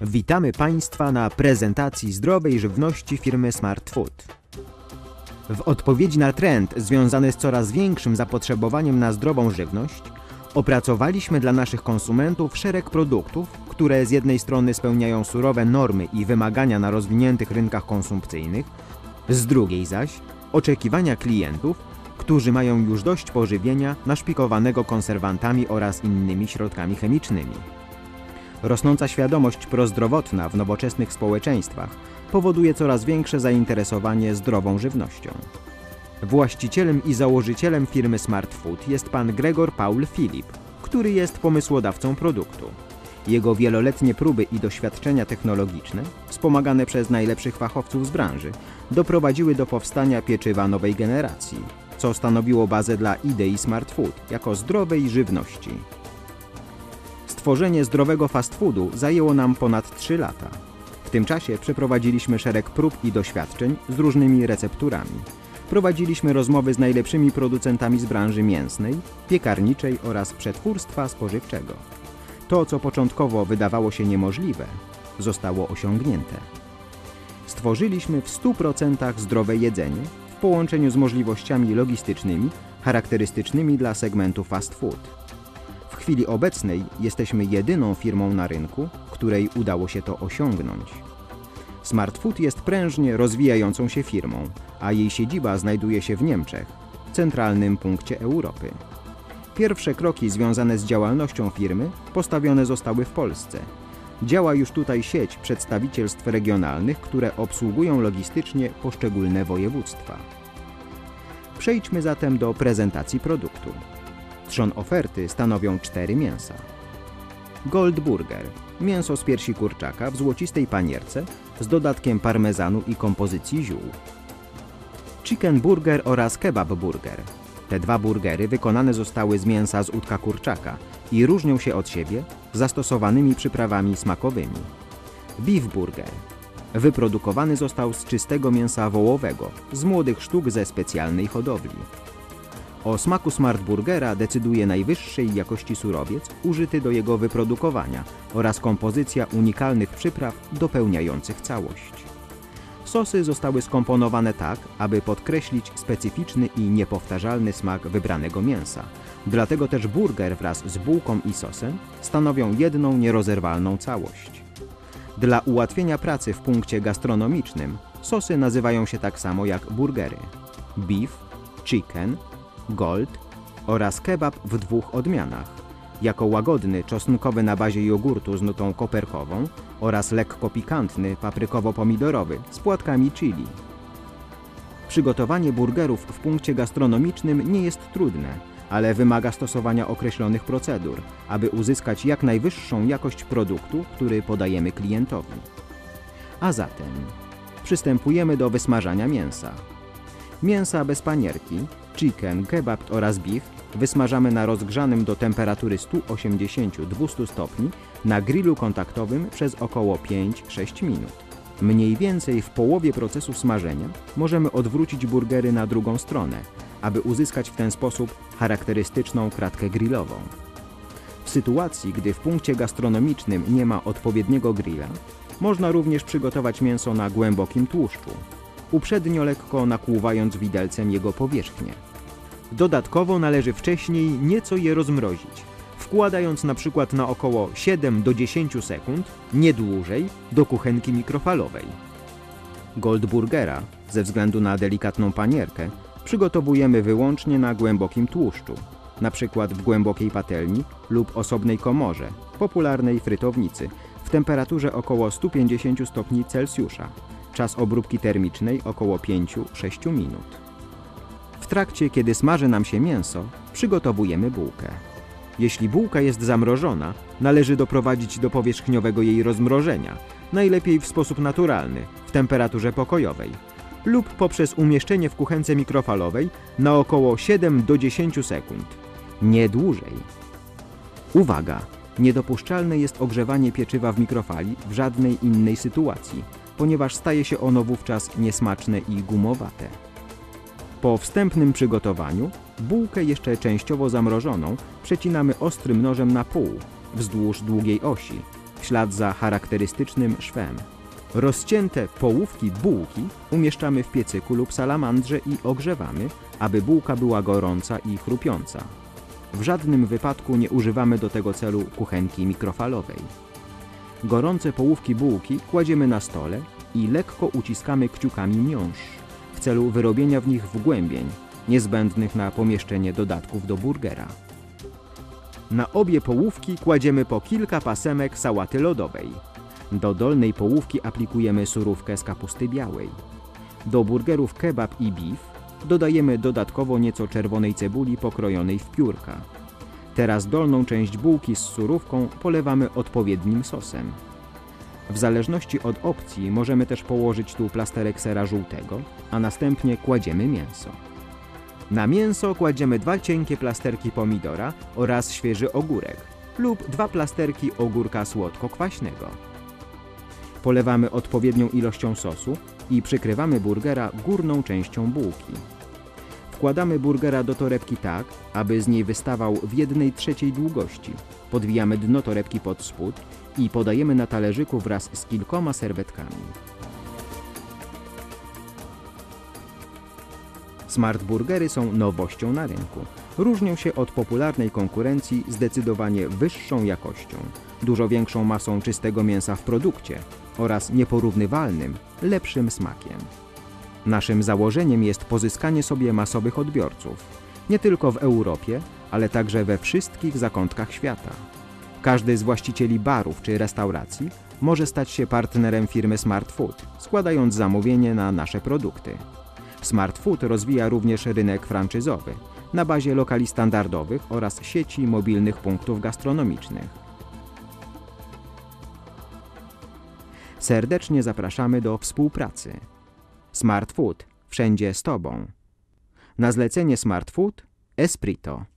Witamy Państwa na prezentacji zdrowej żywności firmy Smart Food. W odpowiedzi na trend związany z coraz większym zapotrzebowaniem na zdrową żywność, opracowaliśmy dla naszych konsumentów szereg produktów, które z jednej strony spełniają surowe normy i wymagania na rozwiniętych rynkach konsumpcyjnych, z drugiej zaś oczekiwania klientów, którzy mają już dość pożywienia naszpikowanego konserwantami oraz innymi środkami chemicznymi. Rosnąca świadomość prozdrowotna w nowoczesnych społeczeństwach powoduje coraz większe zainteresowanie zdrową żywnością. Właścicielem i założycielem firmy Smart Food jest pan Gregor Paul Filip, który jest pomysłodawcą produktu. Jego wieloletnie próby i doświadczenia technologiczne, wspomagane przez najlepszych fachowców z branży, doprowadziły do powstania pieczywa nowej generacji, co stanowiło bazę dla idei Smart Food jako zdrowej żywności. Stworzenie zdrowego fast foodu zajęło nam ponad 3 lata. W tym czasie przeprowadziliśmy szereg prób i doświadczeń z różnymi recepturami. Prowadziliśmy rozmowy z najlepszymi producentami z branży mięsnej, piekarniczej oraz przetwórstwa spożywczego. To, co początkowo wydawało się niemożliwe, zostało osiągnięte. Stworzyliśmy w 100% zdrowe jedzenie w połączeniu z możliwościami logistycznymi charakterystycznymi dla segmentu fast food. Chwili obecnej jesteśmy jedyną firmą na rynku, której udało się to osiągnąć. Smart Food jest prężnie rozwijającą się firmą, a jej siedziba znajduje się w Niemczech, centralnym punkcie Europy. Pierwsze kroki związane z działalnością firmy postawione zostały w Polsce. Działa już tutaj sieć przedstawicielstw regionalnych, które obsługują logistycznie poszczególne województwa. Przejdźmy zatem do prezentacji produktu. Trzon oferty stanowią cztery mięsa. Gold Burger – mięso z piersi kurczaka w złocistej panierce z dodatkiem parmezanu i kompozycji ziół. Chicken Burger oraz Kebab Burger. Te dwa burgery wykonane zostały z mięsa z udka kurczaka i różnią się od siebie zastosowanymi przyprawami smakowymi. Beef Burger wyprodukowany został z czystego mięsa wołowego, z młodych sztuk ze specjalnej hodowli. O smaku Smart Burgera decyduje najwyższej jakości surowiec użyty do jego wyprodukowania oraz kompozycja unikalnych przypraw dopełniających całość. Sosy zostały skomponowane tak, aby podkreślić specyficzny i niepowtarzalny smak wybranego mięsa. Dlatego też burger wraz z bułką i sosem stanowią jedną nierozerwalną całość. Dla ułatwienia pracy w punkcie gastronomicznym sosy nazywają się tak samo jak burgery. Beef, chicken, gold oraz kebab w dwóch odmianach. Jako łagodny, czosnkowy na bazie jogurtu z nutą koperkową oraz lekko pikantny, paprykowo-pomidorowy z płatkami chili. Przygotowanie burgerów w punkcie gastronomicznym nie jest trudne, ale wymaga stosowania określonych procedur, aby uzyskać jak najwyższą jakość produktu, który podajemy klientowi. A zatem przystępujemy do wysmażania mięsa. Mięsa bez panierki, chicken, kebab oraz beef wysmażamy na rozgrzanym do temperatury 180-200 stopni na grillu kontaktowym przez około 5-6 minut. Mniej więcej w połowie procesu smażenia możemy odwrócić burgery na drugą stronę, aby uzyskać w ten sposób charakterystyczną kratkę grillową. W sytuacji, gdy w punkcie gastronomicznym nie ma odpowiedniego grilla, można również przygotować mięso na głębokim tłuszczu, uprzednio lekko nakłuwając widelcem jego powierzchnię. Dodatkowo należy wcześniej nieco je rozmrozić, wkładając na przykład na około 7 do 10 sekund, nie dłużej, do kuchenki mikrofalowej. Goldburgera, ze względu na delikatną panierkę, przygotowujemy wyłącznie na głębokim tłuszczu, na przykład w głębokiej patelni lub osobnej komorze, popularnej frytownicy, w temperaturze około 150 stopni Celsjusza. Czas obróbki termicznej około 5-6 minut. W trakcie, kiedy smaży nam się mięso, przygotowujemy bułkę. Jeśli bułka jest zamrożona, należy doprowadzić do powierzchniowego jej rozmrożenia, najlepiej w sposób naturalny, w temperaturze pokojowej, lub poprzez umieszczenie w kuchence mikrofalowej na około 7 do 10 sekund. Nie dłużej. Uwaga! Niedopuszczalne jest ogrzewanie pieczywa w mikrofali w żadnej innej sytuacji, ponieważ staje się ono wówczas niesmaczne i gumowate. Po wstępnym przygotowaniu bułkę jeszcze częściowo zamrożoną przecinamy ostrym nożem na pół, wzdłuż długiej osi, w ślad za charakterystycznym szwem. Rozcięte połówki bułki umieszczamy w piecyku lub salamandrze i ogrzewamy, aby bułka była gorąca i chrupiąca. W żadnym wypadku nie używamy do tego celu kuchenki mikrofalowej. Gorące połówki bułki kładziemy na stole i lekko uciskamy kciukami miąższ w celu wyrobienia w nich wgłębień niezbędnych na pomieszczenie dodatków do burgera. Na obie połówki kładziemy po kilka pasemek sałaty lodowej. Do dolnej połówki aplikujemy surówkę z kapusty białej. Do burgerów kebab i beef dodajemy dodatkowo nieco czerwonej cebuli pokrojonej w piórka. Teraz dolną część bułki z surówką polewamy odpowiednim sosem. W zależności od opcji możemy też położyć tu plasterek sera żółtego, a następnie kładziemy mięso. Na mięso kładziemy dwa cienkie plasterki pomidora oraz świeży ogórek lub dwa plasterki ogórka słodko-kwaśnego. Polewamy odpowiednią ilością sosu i przykrywamy burgera górną częścią bułki. Wkładamy burgera do torebki tak, aby z niej wystawał w jednej trzeciej długości. Podwijamy dno torebki pod spód i podajemy na talerzyku wraz z kilkoma serwetkami. Smart burgery są nowością na rynku. Różnią się od popularnej konkurencji zdecydowanie wyższą jakością, dużo większą masą czystego mięsa w produkcie oraz nieporównywalnym, lepszym smakiem. Naszym założeniem jest pozyskanie sobie masowych odbiorców, nie tylko w Europie, ale także we wszystkich zakątkach świata. Każdy z właścicieli barów czy restauracji może stać się partnerem firmy Smart Food, składając zamówienie na nasze produkty. Smart Food rozwija również rynek franczyzowy na bazie lokali standardowych oraz sieci mobilnych punktów gastronomicznych. Serdecznie zapraszamy do współpracy. Smart Food wszędzie z Tobą. Na zlecenie Smart Food Esprito.